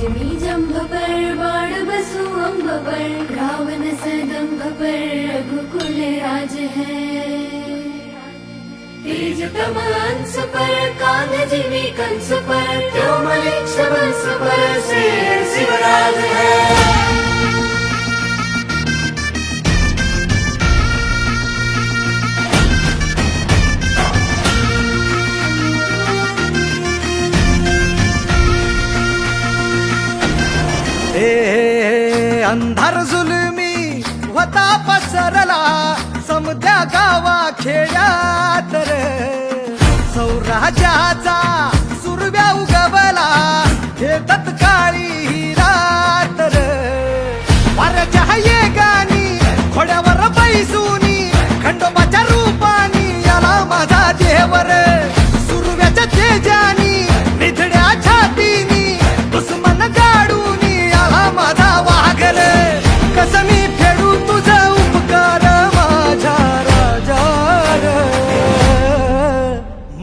Jimmy जंभ पर बाण बसु अंब पर रावण सदंभ पर रघुकुल राज है। तेज कमांस पर कान जिमी कंस पर त्योमलिक्ष वंश पर शेर शिवराज है। हे अंधार जुलमी होता पसरला. समद्या गावा खेड्यात रे. सौराज्याचा सुरव्या उगवला. हे तत्काळी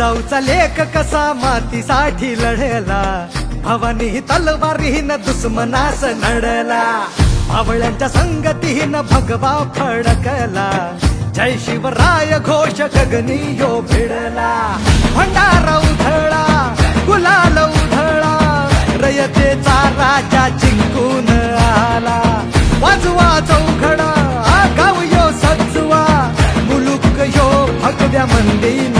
जाऊचा लेख कसा मातीसाठी लढला? भवानी तलवारीन दुश्मनास नडला. भावळ्यांच्या संगतीन भगवा फडकला. जय शिवराय घोष गगनी यो भिडला. भंडारा उधळा गुलाल उधळा. रयतेचा राजा जिंकून आला. वाजवा चौघडा गाव यो सजवा. मुलुक यो भगव्या मंदिर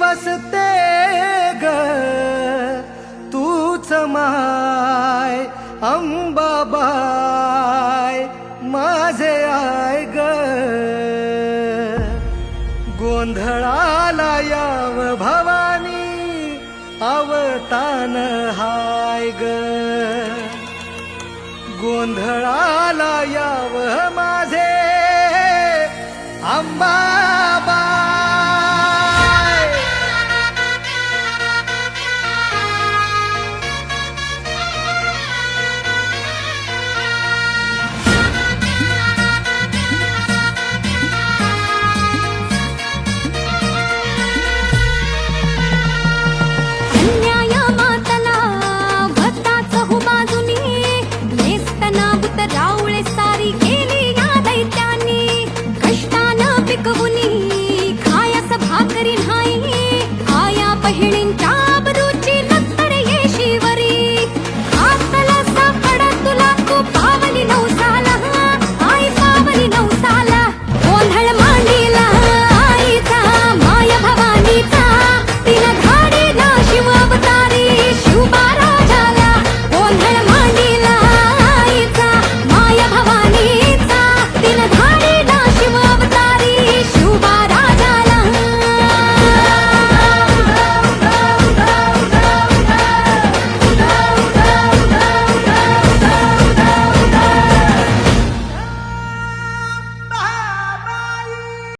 वसते ग. तूच माय अंबाबाय माझे आय ग. गोंधळाला याव भवानी अवतान हाय ग. गोंधळाला याव माझे अंबा